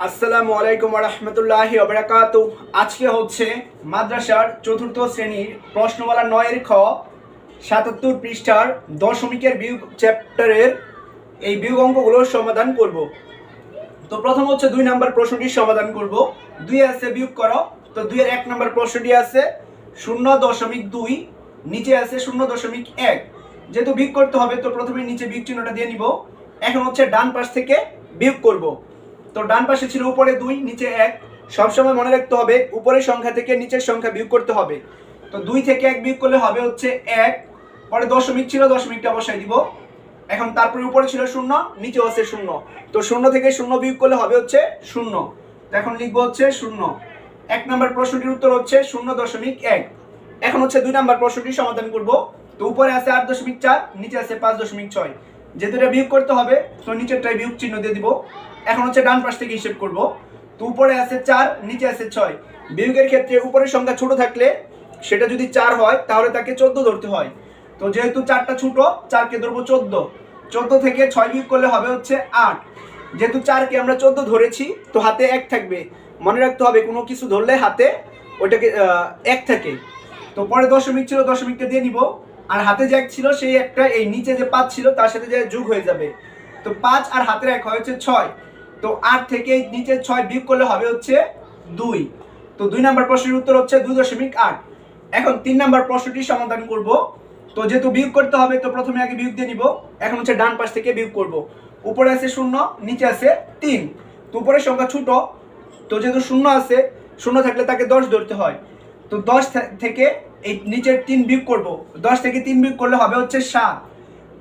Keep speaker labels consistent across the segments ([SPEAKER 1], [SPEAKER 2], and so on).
[SPEAKER 1] আসসালামু আলাইকুম রহমতুল্লাহি ওবরাকাত আজকে হচ্ছে মাদ্রাসার চতুর্থ শ্রেণির প্রশ্নমালা নয়ের খ, সাতাত্তর পৃষ্ঠার দশমিকের বিয়োগ চ্যাপ্টারের এই বিয়োগ অঙ্কগুলোর সমাধান করব। তো প্রথম হচ্ছে দুই নাম্বার প্রশ্নটির সমাধান করব। দুই আছে বিয়োগ করো, তো দুইয়ের এক নাম্বার প্রশ্নটি আছে শূন্য দশমিক দুই, নিচে আছে শূন্য দশমিক এক। যেহেতু বিয়োগ করতে হবে, তো প্রথমে নিচে বিয়োগ চিহ্নটা দিয়ে নিব। এখন হচ্ছে ডান পাশ থেকে বিয়োগ করব। তো ডান পাশে ছিল উপরে দুই, নিচে এক। সবসময় মনে রাখতে হবে, উপরের সংখ্যা থেকে নিচের সংখ্যা বিয়োগ করতে হবে। তো দুই থেকে এক বিয়োগ করলে হবে হচ্ছে এক। পরে দশমিক ছিল, দশমিকটা বসাই দিব। এখন তারপরে উপরে ছিল শূন্য, নিচেও আছে শূন্য। তো শূন্য থেকে শূন্য বিয়োগ করলে হবে হচ্ছে শূন্য। এখন লিখব হচ্ছে শূন্য। এক নম্বর প্রশ্নটির উত্তর হচ্ছে শূন্য দশমিক এক। এখন হচ্ছে দুই নম্বর প্রশ্নটি সমাধান করব। তো উপরে আছে আট দশমিক চার, নিচে আছে পাঁচ দশমিক ছয়। যেহেতু এটা বিয়োগ করতে হবে, তো নিচেরটাই বিয়োগ চিহ্ন দিয়ে দিব। এখন হচ্ছে ডান পাশ থেকে হিসেব করব। তো উপরে আছে চার, নিচে আছে ছয়। বিয়োগের ক্ষেত্রে উপরের সংখ্যা ছোট থাকলে সেটা যদি চার হয়, তাহলে তাকে চোদ্দ ধরতে হয়। তো যেহেতু চারটা ছোট, চারকে ধরবো চোদ্দ। চোদ্দ থেকে ছয় বিয়োগ করলে হবে হচ্ছে আট। যেহেতু চারকে আমরা চোদ্দ ধরেছি, তো হাতে এক থাকবে। মনে রাখতে হবে, কোনো কিছু ধরলে হাতে ওইটাকে এক থাকে। তো পরে দশমিক ছিল, দশমিকটা দিয়ে নিব। আর হাতে যে এক ছিল, সেই একটা, এই নিচে যে পাঁচ ছিল, তার সাথে যে যোগ হয়ে যাবে। তো পাঁচ আর হাতের এক হয়েছে ছয়। তো আট থেকে নিচে ছয় বিয়োগ করলে হবে হচ্ছে দুই। তো দুই নাম্বার প্রশ্নের উত্তর হচ্ছে দুই দশমিক আট। এখন তিন নাম্বার প্রশ্নটি সমাধান করব। তো যেহেতু বিয়োগ করতে হবে, তো প্রথমে আগে বিয়োগ দিয়ে নিব। এখন হচ্ছে ডান পাশ থেকে বিয়োগ করব। উপরে আছে শূন্য, নিচে আছে তিন। তো উপরের সংখ্যা ছোট। তো যেহেতু শূন্য আছে, শূন্য থাকলে তাকে দশ ধরতে হয়। তো দশ থেকে এই নিচের তিন বিয়োগ করব। দশ থেকে তিন বিয়োগ করলে হবে হচ্ছে সাত।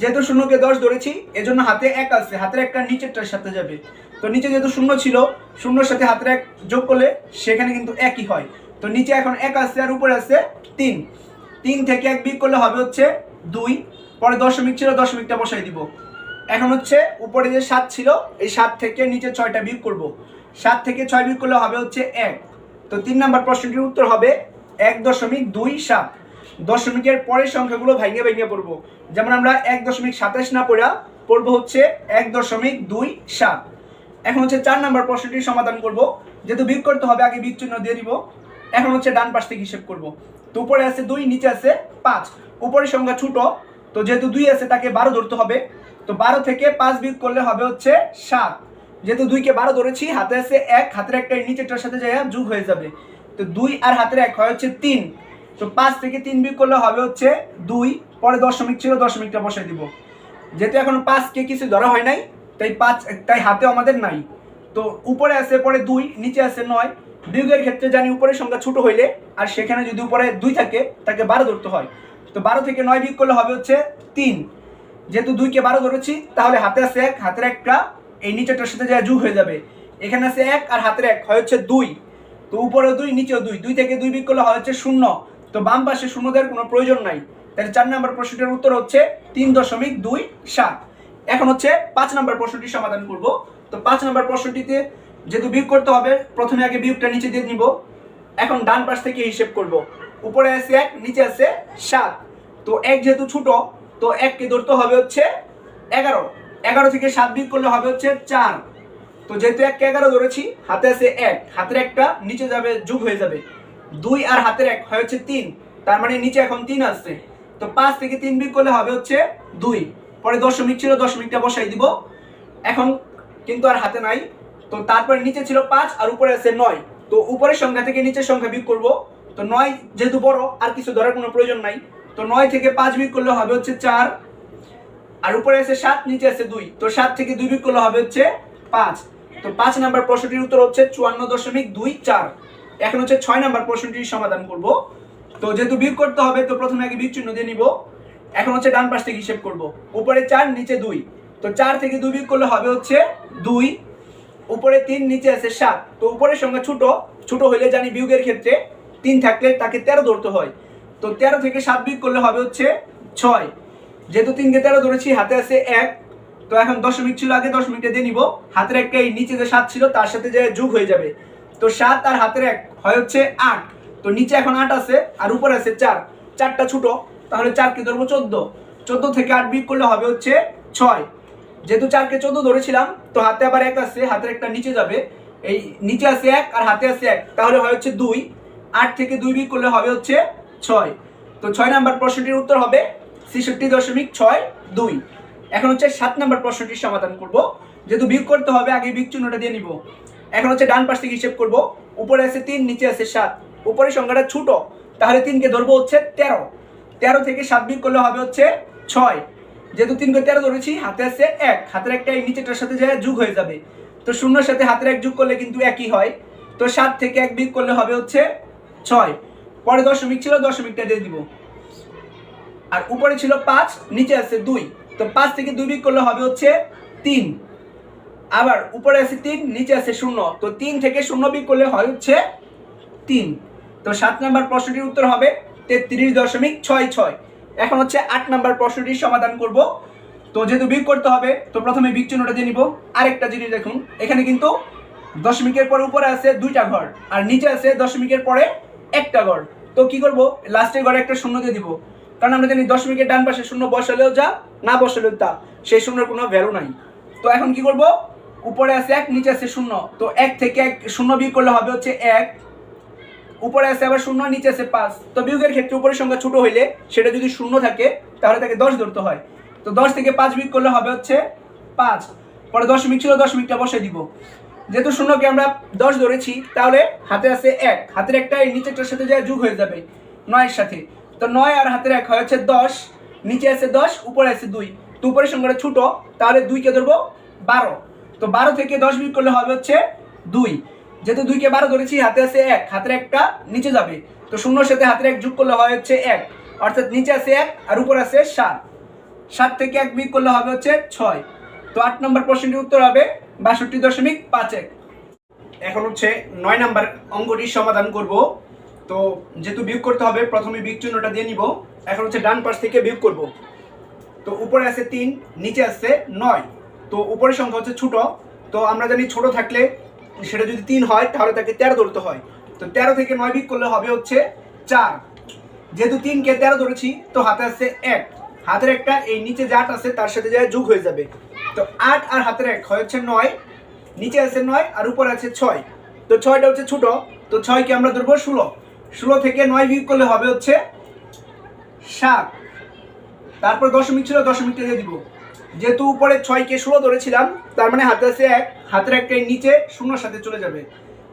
[SPEAKER 1] যেহেতু শূন্যকে দশ ধরেছি, এজন্য হাতে এক আছে। হাতের একটা নিচেরটার সাথে যাবে। তো নিচে যেহেতু শূন্য ছিল, শূন্যর সাথে হাতের এক যোগ করলে সেখানে কিন্তু একই হয়। তো নিচে এখন এক আসছে আর উপরে আসছে তিন। তিন থেকে এক বিয়োগ করলে হবে হচ্ছে দুই। পরে দশমিক ছিল, দশমিকটা বসাই দিব। এখন হচ্ছে উপরে যে সাত ছিল, এই সাত থেকে নিচে ছয়টা বিয়োগ করব। সাত থেকে ছয় বিয়োগ করলে হবে হচ্ছে এক। তো তিন নাম্বার প্রশ্নটির উত্তর হবে এক দশমিক দুই সাত। দশমিকের পরের সংখ্যাগুলো ভেঙে ভেঙে পড়ব। যেমন আমরা এক দশমিক সাতাশ না পড়া, পড়ব হচ্ছে এক দশমিক দুই সাত। এখন হচ্ছে চার নাম্বার প্রশ্নটির সমাধান করব। যেহেতু বিয়োগ করতে হবে, আগে বিয়োগ চিহ্ন দিয়ে দিব। এখন হচ্ছে ডান পাশ থেকে হিসেব করব। তো উপরে আছে দুই, নিচে আছে পাঁচ। উপরের সংখ্যা ছোট, তো যেহেতু দুই আছে তাকে বারো ধরতে হবে। তো বারো থেকে পাঁচ বিয়োগ করলে হবে হচ্ছে সাত। যেহেতু দুইকে বারো ধরেছি, হাতে আছে এক, হাতের একটা এই নিচেরটার সাথে যায় যোগ হয়ে যাবে। তো দুই আর হাতের এক হয় হচ্ছে তিন। তো পাঁচ থেকে তিন বিয়োগ করলে হবে হচ্ছে দুই। পরে দশমিক ছিল, দশমিকটা বসাই দিব। যেহেতু এখন পাঁচকে কিছু ধরা হয় নাই তাই পাঁচ, তাই হাতেও আমাদের নাই। তো উপরে আছে পরে দুই, নিচে আছে নয়। বিয়োগের ক্ষেত্রে জানি উপরের সংখ্যা ছোট হইলে, আর সেখানে যদি উপরে দুই থাকে, তাকে বারো ধরতে হয়। তো বারো থেকে নয় বিয়োগ করলে হবে হচ্ছে তিন। যেহেতু দুইকে বারো ধরেছি, তাহলে হাতে আছে এক, হাতের একটা, এই নিচেটার সাথে যা যোগ হয়ে যাবে। এখানে আছে এক আর হাতের এক, হয় হচ্ছে দুই। তো উপরে দুই, নিচেও দুই। দুই থেকে দুই বিয়োগ করলে হয় হচ্ছে শূন্য। তো বাম পাশে শূন্য দেওয়ার কোনো প্রয়োজন নাই। তাহলে চার নম্বর প্রশ্নটির উত্তর হচ্ছে তিন দশমিক দুই সাত। এখন হচ্ছে পাঁচ নম্বর প্রশ্নটি সমাধান করব। তো পাঁচ নম্বর প্রশ্নটিতে যেহেতু বিয়োগ করতে হবে, প্রথমে আগে বিয়োগটা নিচে দিয়ে নিব। এখন ডান পাশ থেকে হিসেব করব। উপরে আছে এক, নিচে আছে সাত। তো এক যেহেতু ছোট, তো এককে ধরতে হবে হচ্ছে এগারো। এগারো থেকে সাত বিয়োগ করলে হবে হচ্ছে চার। তো যেহেতু এককে এগারো ধরেছি, হাতে আছে এক। হাতের একটা নিচে যাবে, যোগ হয়ে যাবে। দুই আর হাতের এক হয় হচ্ছে তিন। তার মানে নিচে এখন তিন আসছে। তো পাঁচ থেকে তিন বিয়োগ করলে হবে হচ্ছে দুই। পরে দশমিক ছিল, দশমিকটা বসাই দিব। এখন কিন্তু আর হাতে নাই। তো তারপরে নিচে ছিল পাঁচ আর উপরে আছে নয়। তো উপরের সংখ্যা থেকে নিচের সংখ্যা বিয়োগ করব। তো নয় যেহেতু বড়, আর কিছু ধরার কোনো প্রয়োজন নাই। তো নয় থেকে পাঁচ বিয়োগ করলে হবে হচ্ছে চার। আর উপরে আছে সাত, নিচে আছে দুই। তো সাত থেকে দুই বিয়োগ করলে হবে হচ্ছে পাঁচ। তো পাঁচ নাম্বার প্রশ্নটির উত্তর হচ্ছে চুয়ান্ন দশমিক দুই চার। এখন হচ্ছে ছয় নাম্বার প্রশ্নটির সমাধান করব। তো যেহেতু বিয়োগ করতে হবে, তো প্রথমে আগে চিহ্ন দিয়ে নিব। এখন হচ্ছে ডান পাশ থেকে হিসেব করব। উপরে চার, নিচে দুই। তো চার থেকে দুই বিয়োগ করলে হবে হচ্ছে দুই। উপরে তিন, নিচে আছে সাত। তো উপরের সংখ্যা ছোট ছোট হইলে জানি বিয়োগের ক্ষেত্রে তিন থাকলে তাকে তেরো ধরতে হয়। তো তেরো থেকে সাত বিয়োগ করলে হবে হচ্ছে ছয়। যেহেতু তিনকে তেরো ধরেছি, হাতে আছে এক। তো এখন দশমিক ছিল আগে, দশমিকটা দিয়ে নিব। হাতের একটা এই নিচে যে সাত ছিল, তার সাথে যে যোগ হয়ে যাবে। তো সাত আর হাতের এক হয় হচ্ছে আট। তো নিচে এখন আট আছে, আর উপরে আছে চার। চারটা ছোট। তাহলে চারকে ধরবো চোদ্দ। চোদ্দ থেকে আট বিয়োগ করলে হবে হচ্ছে ছয়। যেহেতু চারকে চোদ্দ ধরেছিলাম, তো হাতে আবার এক আছে হাতের একটা নিচে যাবে। এই নিচে আছে এক আর হাতে আছে এক। তাহলে হয় হচ্ছে দুই। আট থেকে দুই বিয়োগ করলে হবে হচ্ছে ছয়। তো ছয় নাম্বার প্রশ্নটির উত্তর হবে ছেষট্টি দশমিক ছয় দুই। এখন হচ্ছে সাত নাম্বার প্রশ্নটির সমাধান করব। যেহেতু বিয়োগ করতে হবে, আগে বিয়োগ চিহ্নটা দিয়ে নিব। এখন হচ্ছে ডান পাশ থেকে হিসেব করব। উপরে আছে তিন, নিচে আছে সাত। উপরের সংখ্যাটা ছোট। তাহলে তিনকে ধরবো হচ্ছে তেরো। তেরো থেকে সাত বিয়োগ করলে হবে হচ্ছে ছয়। যেহেতু তিনকে তেরো ধরেছি, হাতে আছে এক। হাতের একটা এই নিচেটার সাথে যায় যোগ হয়ে যাবে। তো শূন্যর সাথে হাতের এক যোগ করলে কিন্তু একই হয়। তো সাত থেকে এক বিয়োগ করলে হবে হচ্ছে ছয়। পরে দশমিক ছিল, দশমিকটা দিয়ে দিব। আর উপরে ছিল পাঁচ, নিচে আছে দুই। তো পাঁচ থেকে দুই বিয়োগ করলে হবে হচ্ছে তিন। আবার উপরে আছে তিন, নিচে আছে শূন্য। তো তিন থেকে শূন্য বিয়োগ করলে হয় হচ্ছে তিন। তো সাত নাম্বার প্রশ্নটির উত্তর হবে তেত্রিশ দশমিক ছয় ছয়। এখন হচ্ছে আট নাম্বার প্রশ্নটির সমাধান করব। তো যেহেতু বিয়োগ করতে হবে, তো প্রথমে বিগ চিহ্নটা দিয়ে নিব। আরেকটা জিনিস দেখুন, এখানে কিন্তু দশমিকের পরে উপরে আছে দুইটা ঘর, আর নিচে আছে দশমিকের পরে একটা ঘর। তো কি করব? লাস্টের ঘরে একটা শূন্য দিয়ে দিব। কারণ আমরা জানি দশমিকের ডান পাশে শূন্য বসালেও যা, না বসালেও তা। সেই শূন্যের কোনো ভ্যালু নাই। তো এখন কি করব? উপরে আছে এক, নিচে আছে শূন্য। তো এক থেকে এক, শূন্য বিয়োগ করলে হবে হচ্ছে এক। উপরে আছে আবার শূন্য, নিচে আছে পাঁচ। তো বিয়োগের ক্ষেত্রে উপরের সংখ্যা ছোট হইলে সেটা যদি শূন্য থাকে, তাহলে তাকে দশ ধরতে হয়। তো দশ থেকে পাঁচ বিয়োগ করলে হবে হচ্ছে পাঁচ। পরে দশমিক ছিল, দশমিকটা বসে দিব। যেহেতু শূন্যকে আমরা দশ ধরেছি, তাহলে হাতে আছে এক। হাতের একটা নিচেরটার সাথে যায় যোগ হয়ে যাবে নয়ের সাথে। তো নয় আর হাতের এক হচ্ছে দশ, নিচে আছে দশ, উপরে আছে দুই। তো উপরের সংখ্যাটা ছোট, তাহলে দুইকে ধরবো বারো। তো বারো থেকে দশ বিয়োগ করলে হবে হচ্ছে দুই। যেহেতু দুইকে বারো ধরেছি, হাতে আছে এক, হাতের একটা নিচে যাবে। তো শূন্যর সাথে হাতের এক যোগ করলে হয় হচ্ছে এক। অর্থাৎ নিচে আছে এক আর উপর আছে সাত। সাত থেকে এক বিয়োগ করলে হবে হচ্ছে ছয়। তো আট নম্বর প্রশ্নটির উত্তর হবে বাষট্টি দশমিক পাঁচ এক। এখন হচ্ছে নয় নম্বর অঙ্গটির সমাধান করব। তো যেহেতু বিয়োগ করতে হবে, প্রথমে বিয়োগ চিহ্নটা দিয়ে নিব। এখন হচ্ছে ডান পাশ থেকে বিয়োগ করব। তো উপরে আছে তিন, নিচে আছে নয়। তো উপরের সংখ্যা হচ্ছে ছোট। তো আমরা জানি ছোট থাকলে সেটা যদি তিন হয়, তাহলে তাকে তেরো ধরতে হয়। তো তেরো থেকে নয় বিয়োগ করলে হবে হচ্ছে চার। যেহেতু তিনকে তেরো ধরেছি, তো হাতে আছে এক। হাতের একটা, এই নিচে আট আছে, তার সাথে যায় যোগ হয়ে যাবে। তো আট আর হাতের এক হয় হচ্ছে নয়। নিচে আছে নয় আর উপরে আছে ছয়। তো ছয়টা হচ্ছে ছোট, তো ছয়কে আমরা ধরবো ষোলো। ষোলো থেকে নয় বিয়োগ করলে হবে হচ্ছে সাত। তারপর দশমিক ছিল, দশমিকটা দিয়ে দিব। যেহেতু উপরে ছয়কে ষোলো ধরেছিলাম, তার মানে হাতে আছে এক, হাতের একটা নিচে শূন্যর সাথে চলে যাবে।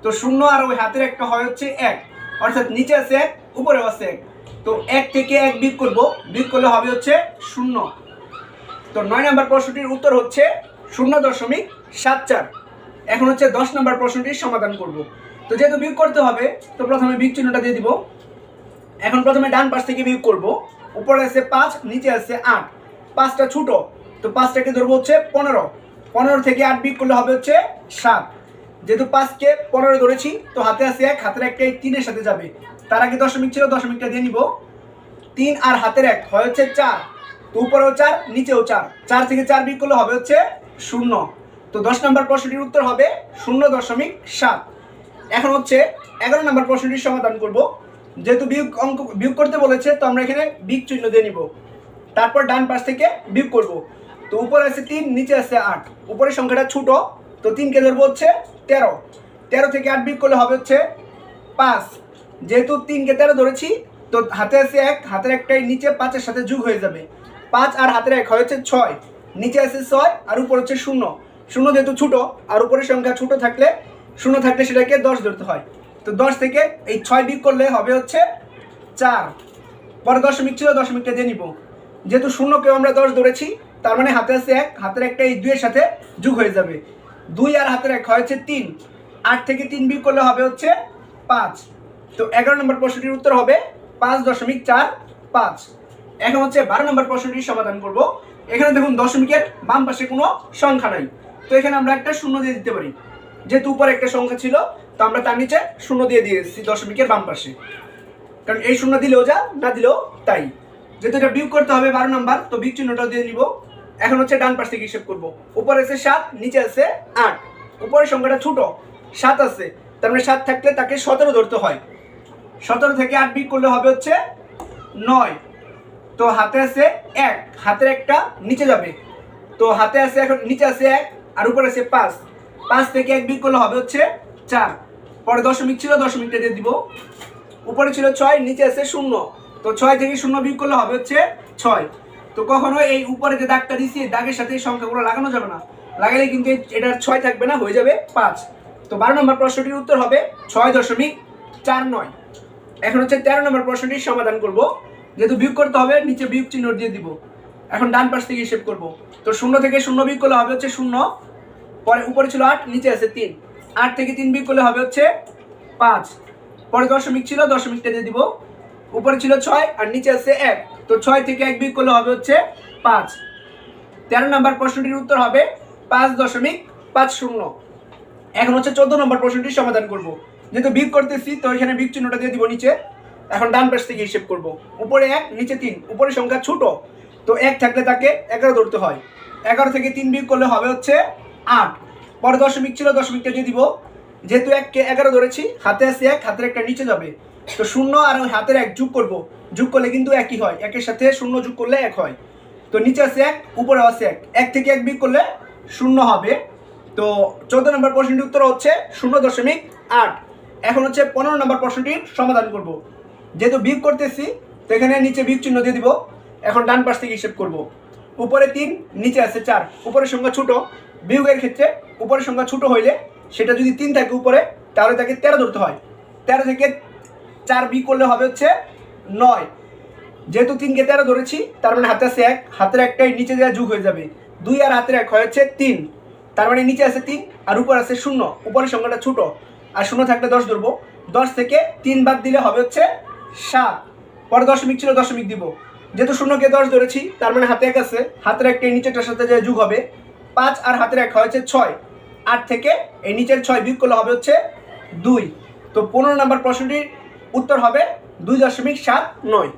[SPEAKER 1] তো শূন্য আর ওই হাতের একটা হয় হচ্ছে এক, অর্থাৎ নিচে আছে এক, উপরেও আছে এক। তো এক থেকে এক বিয়োগ করব, বিয়োগ করলে হবে হচ্ছে শূন্য। তো নয় নম্বর প্রশ্নটির উত্তর হচ্ছে শূন্য দশমিক সাত চার। এখন হচ্ছে দশ নম্বর প্রশ্নটির সমাধান করব। তো যেহেতু বিয়োগ করতে হবে, তো প্রথমে বিয়োগ চিহ্নটা দিয়ে দিব। এখন প্রথমে ডান পাশ থেকে বিয়োগ করব। উপরে আছে পাঁচ, নিচে আছে আট। পাঁচটা ছোট তো পাঁচটাকে ধরবো হচ্ছে পনেরো। পনেরো থেকে আট বিয়োগ করলে হবে হচ্ছে সাত। যেহেতু পাঁচকে পনেরো ধরেছি, তো হাতে আছে এক, হাতের একটা এই তিনের সাথে যাবে। তার আগে দশমিক ছিল, দশমিকটা দিয়ে নিব। তিন আর হাতের এক হয় হচ্ছে চার। তো উপরেও চার, নিচেও চার। চার থেকে চার বিয়োগ করলে হবে হচ্ছে শূন্য। তো দশ নম্বর প্রশ্নটির উত্তর হবে শূন্য দশমিক সাত। এখন হচ্ছে এগারো নম্বর প্রশ্নটির সমাধান করব। যেহেতু বিয়োগ অঙ্ক, বিয়োগ করতে বলেছে, তো আমরা এখানে বিগ চিহ্ন দিয়ে নিব। তারপর ডান পাশ থেকে বিয়োগ করব। তো উপরে আছে তিন, নিচে আছে আট। উপরের সংখ্যাটা ছোট, তো তিনকে ধরবো হচ্ছে তেরো। তেরো থেকে আট বিয়োগ করলে হবে হচ্ছে পাঁচ। যেহেতু তিনকে তেরো ধরেছি, তো হাতে আছে এক, হাতের একটাই নিচে পাঁচের সাথে যোগ হয়ে যাবে। পাঁচ আর হাতের এক হয়েছে ছয়। নিচে আছে ছয় আর উপর হচ্ছে শূন্য। শূন্য যেহেতু ছোট, আর উপরের সংখ্যা ছোট থাকলে, শূন্য থাকলে সেটাকে দশ ধরতে হয়। তো দশ থেকে এই ছয় বিয়োগ করলে হবে হচ্ছে চার। পরে দশমিক ছিল, দশমিকটা দিয়ে নিব। যেহেতু শূন্যকেও আমরা দশ ধরেছি তার মানে হাতে আছে এক, হাতের একটা এই দুইয়ের সাথে যোগ হয়ে যাবে। দুই আর হাতের এক হয়েছে তিন। আট থেকে তিন বিয়োগ করলে হবে হচ্ছে পাঁচ। তো এগারো নম্বর প্রশ্নটির উত্তর হবে পাঁচ দশমিক চার পাঁচ। এখন হচ্ছে বারো নম্বর প্রশ্নটির সমাধান করব। এখানে দেখুন দশমিকের বাম পাশে কোনো সংখ্যা নাই। তো এখানে আমরা একটা শূন্য দিয়ে দিতে পারি। যেহেতু উপরে একটা সংখ্যা ছিল, তো আমরা তার নিচে শূন্য দিয়ে দিয়েছি দশমিকের বাম পাশে। কারণ এই শূন্য দিলেও যা, না দিলেও তাই। যেহেতু এটা বিয়োগ করতে হবে বারো নাম্বার, তো বিয়োগ চিহ্নটা দিয়ে নিব। এখন হচ্ছে ডান পাশ থেকে হিসেব করব। উপরে আছে সাত, নিচে আছে আট। উপরের সংখ্যাটা ছোট, সাত আছে। তার মানে সাত থাকলে তাকে সতেরো ধরতে হয়। সতেরো থেকে আট বিয়োগ করলে হবে হচ্ছে নয়। তো হাতে আছে এক, হাতের একটা নিচে যাবে। তো হাতে আছে এখন, নিচে আছে এক, আর উপরে আছে পাঁচ। পাঁচ থেকে এক বিয়োগ করলে হবে হচ্ছে চার। পরে দশমিক ছিল, দশমিকটা দিয়ে দিব। উপরে ছিল ছয়, নিচে আছে শূন্য। তো ছয় থেকে শূন্য বিয়োগ করলে হবে হচ্ছে ছয়। তো কখনো এই উপরে যে দাগটা দিছি, এই দাগের সাথে এই সংখ্যাগুলো লাগানো যাবে না। লাগালে কিন্তু এটার ছয় থাকবে না, হয়ে যাবে পাঁচ। তো বারো নম্বর প্রশ্নটির উত্তর হবে ছয় দশমিক চার নয়। এখন হচ্ছে তেরো নম্বর প্রশ্নটির সমাধান করব। যেহেতু বিয়োগ করতে হবে, নিচে বিয়োগ চিহ্ন দিয়ে দিব। এখন ডান পাশ থেকে হিসেব করব। তো শূন্য থেকে শূন্য বিয়োগ করলে হবে হচ্ছে শূন্য, পরে উপরে ছিল আট, নিচে আছে তিন। আট থেকে তিন বিয়োগ করলে হবে হচ্ছে পাঁচ। পরে দশমিক ছিল, দশমিকটা দিয়ে দিব। উপরে ছিল ছয় আর নিচে আছে এক। তো ছয় থেকে এক বিয়োগ করলে হবে হচ্ছে পাঁচ। তেরো নম্বর প্রশ্নটির উত্তর হবে পাঁচ দশমিক পাঁচ শূন্য। এখন হচ্ছে চোদ্দ নম্বর প্রশ্নটির সমাধান করব। যেহেতু বিয়োগ করতেছি, তো এখানে বিয়োগ চিহ্নটা দিয়ে দিব নিচে। এখন ডান পাশ থেকে হিসেব করব। উপরে এক, নিচে তিন। উপরে সংখ্যা ছোট। তো এক থাকলে তাকে এগারো ধরতে হয়। এগারো থেকে তিন বিয়োগ করলে হবে হচ্ছে আট। পরে দশমিক ছিল, দশমিকটা দিয়ে দিব। যেহেতু এককে এগারো ধরেছি, হাতে আছে এক, হাতের একটা নিচে যাবে। তো শূন্য আর ওই হাতের এক যোগ করব। যোগ করলে কিন্তু একই হয়। একের সাথে শূন্য যোগ করলে এক হয়। তো নিচে আছে এক, উপরে আছে এক। এক থেকে এক বিয়োগ করলে শূন্য হবে। তো চৌদ্দ নম্বর প্রশ্নটির উত্তর হচ্ছে শূন্য দশমিক আট। এখন হচ্ছে পনেরো নম্বর প্রশ্নটির সমাধান করব। যেহেতু বিয়োগ করতেছি, তো এখানে নিচে বিয়োগ চিহ্ন দিয়ে দিব। এখন ডান পাশ থেকে হিসেব করব। উপরে তিন, নিচে আছে চার। উপরের সংখ্যা ছোট। বিয়োগের ক্ষেত্রে উপরের সংখ্যা ছোট হইলে সেটা যদি তিন থাকে উপরে, তাহলে তাকে তেরো ধরতে হয়। তেরো থেকে চার বিয়োগ করলে হবে হচ্ছে নয়। যেহেতু তিন তিনকে তেরো ধরেছি, তার মানে হাতে আছে এক, হাতের একটাই নিচে দেওয়া যুগ হয়ে যাবে। দুই আর হাতের এক হয়েছে তিন, তার মানে নিচে আছে তিন আর উপর আছে শূন্য, উপরের সংখ্যাটা ছোট। আর শূন্য থাকলে দশ ধরবো। দশ থেকে তিন বাদ দিলে হবে হচ্ছে সাত। পরে দশমিক ছিল, দশমিক দিব। যেহেতু শূন্যকে দশ ধরেছি, তার মানে হাতে এক আছে, হাতের একটা এই নিচেরটার সাথে যে যুগ হবে, পাঁচ আর হাতের এক হয়েছে ছয়। আট থেকে এই নিচের ছয় বিয়োগ করলে হবে হচ্ছে দুই। তো পনেরো নম্বর প্রশ্নটির উত্তর হবে দুই দশমিক সাত নয়।